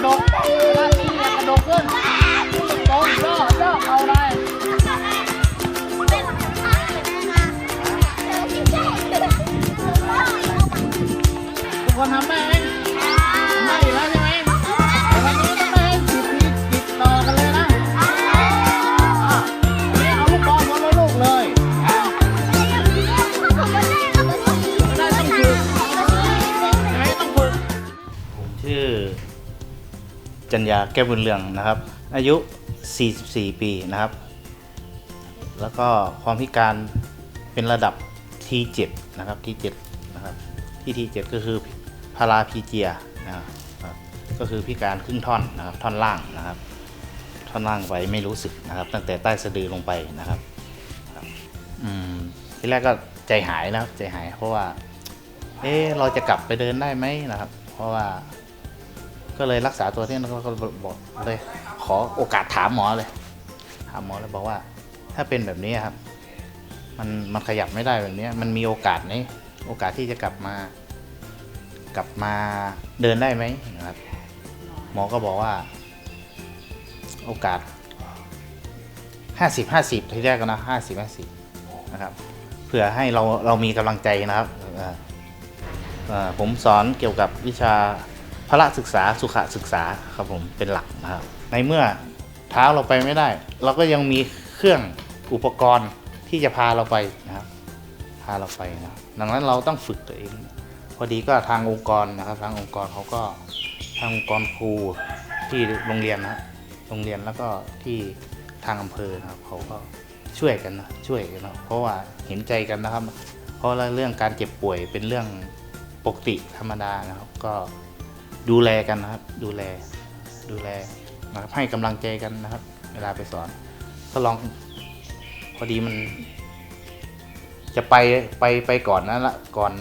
ระดกเวลาตีอย่ากระดกขึ้น จัญญาแก้วบุญเรืองนะครับ อายุ 44 ปีนะครับ แล้วก็ความพิการเป็นระดับ T7 นะครับ T7 นะครับที่ T7 ก็คือพาราพีเจียนะครับก็คือพิการครึ่งท่อนนะครับท่อนล่างนะครับ ท่อนล่างไปไม่รู้สึกนะครับ ตั้งแต่ใต้สะดือลงไปนะครับอืมทีแรกก็ใจหายนะครับใจหายเพราะว่า เอ๊เราจะกลับไปเดินได้ไหมนะครับ เพราะว่า ก็เลยรักษาตัวที่นั่นก็บอกเลยขอโอกาสถามหมอเลย ถามหมอเลยบอกว่า ถ้าเป็นแบบนี้ครับ มันมันขยับไม่ได้แบบนี้มันมีโอกาสไหมโอกาสที่จะกลับมา กลับมาเดินได้ไหมนะครับ หมอก็บอกว่า โอกาสห้าสิบห้าสิบทีแรกก็นะห้าสิบห้าสิบนะครับเพื่อให้เราเรามีกำลังใจนะครับผมสอนเกี่ยวกับวิชา พละศึกษาสุขศึกษาครับผมเป็นหลักนะครับ ในเมื่อเท้าเราไปไม่ได้ เราก็ยังมีเครื่องอุปกรณ์ที่จะพาเราไปนะครับ พาเราไปนะดังนั้นเราต้องฝึกตัวเอง พอดีก็ทางองค์กรนะครับ ทางองค์กรเขาก็ทางองค์กรครูที่โรงเรียนนะโรงเรียนแล้วก็ที่ทางอำเภอนะครับเขาก็ช่วยกันนะช่วยกันนะเพราะว่าเห็นใจกันนะครับ เพราะเรื่องการเจ็บป่วยเป็นเรื่องปกติธรรมดานะครับ ก็ ดูแลกันนะครับ ดูแลดูแลนะครับให้กำลังใจกันนะครับ เวลาไปสอน ก็ลองพอดีมัน จะไปไปไปก่อนนะละก่อน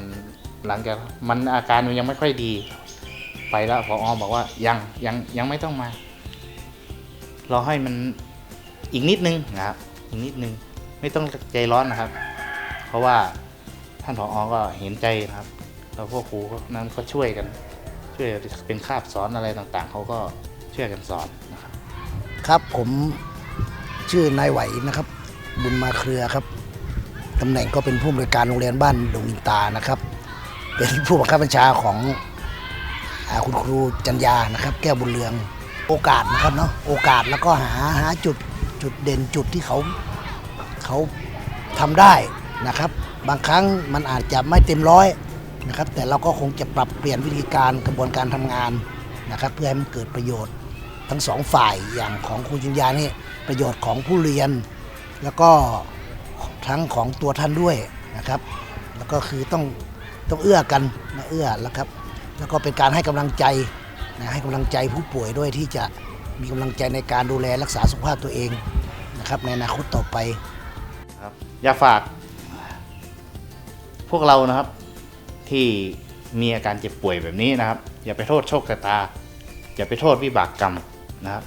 หลังจากมันอาการมันยังไม่ค่อยดี ไปแล้วพออบอกว่ายังยังยังไม่ต้องมารอให้มันอีกนิดนึงนะครับอีกนิดนึงไม่ต้องใจร้อนนะครับ เพราะว่าท่านผอก็เห็นใจนะครับ แล้วพวกครูนั้นก็ช่วยกัน ช่วยเป็นคาบสอนอะไรต่างๆ เขาก็ช่วยกันสอนนะครับ ครับผมชื่อนายไหวนะครับ บุญมาเครือครับตำแหน่งก็เป็นผู้อำนวยการโรงเรียนบ้านดงนินตานะครับ เป็นผู้บังคับบัญชาของอาคุณครูจัญญานะครับ แก้วบุญเรืองโอกาสนะครับเนาะโอกาสแล้วก็หาหาจุดจุดเด่นจุดที่เขาเขาทำได้นะครับ บางครั้งมันอาจจะไม่เต็มร้อย นะครับ แต่เราก็คงจะปรับเปลี่ยนวิธีการกระบวนการทำงานนะครับ เพื่อให้มันเกิดประโยชน์ทั้งสองฝ่ายอย่างของครูจิญญานี่ประโยชน์ของผู้เรียน แล้วก็ทั้งของตัวท่านด้วยนะครับ แล้วก็คือต้องต้องเอื้อกันนะเอื้อแล้วครับ แล้วก็เป็นการให้กำลังใจนะให้กำลังใจผู้ป่วยด้วยที่จะมีกำลังใจในการดูแลรักษาสุขภาพตัวเองนะครับในอนาคตต่อไปครับอยากฝาก พวกเรานะครับ ที่มีอาการเจ็บป่วยแบบนี้นะครับ อย่าไปโทษโชคชะตา อย่าไปโทษวิบากกรรมนะครับ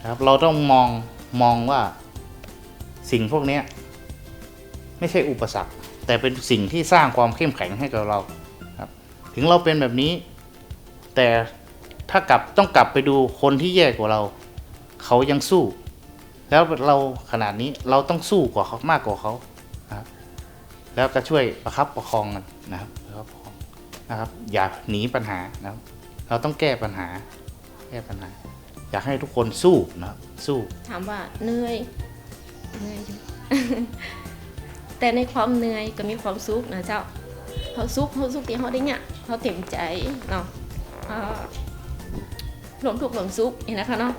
นะครับ เราต้องมองมองว่าสิ่งพวกนี้ไม่ใช่อุปสรรค แต่เป็นสิ่งที่สร้างความเข้มแข็งให้กับเราครับ ถึงเราเป็นแบบนี้ แต่ถ้ากลับต้องกลับไปดูคนที่แย่กว่าเรา เขายังสู้ แล้วเราขนาดนี้เราต้องสู้กว่าเขามากกว่าเขา แล้วก็ช่วยประคับประคองกันนะครับประคับประคองนะครับ อย่าหนีปัญหานะครับ เราต้องแก้ปัญหา แก้ปัญหา อยากให้ทุกคนสู้นะครับสู้ ถามว่าเหนื่อยเหนื่อยอยู่ แต่ในความเหนื่อยก็มีความสุขนะเจ้าเขาสุขเขาสุขที่เขาได้เนี่ยเขาเต็มใจเนาะอ่ารวมทุกข์รวมสุขนี่นะคะเนาะ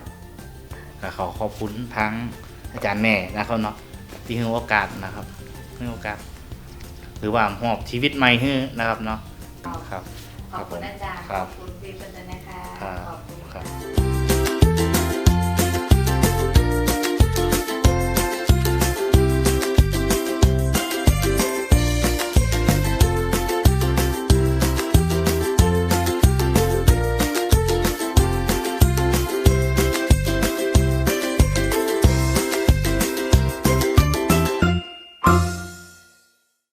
ก็ขอขอบคุณทั้งอาจารย์แม่นะครับเนาะที่ให้โอกาสนะครับให้โอกาส ถือว่าหอบชีวิตใหม่ฮื้อนะครับเนาะครับ ขอบคุณอาจารย์ ขอบคุณพี่ปัญจนะคะ ขอบคุณครับ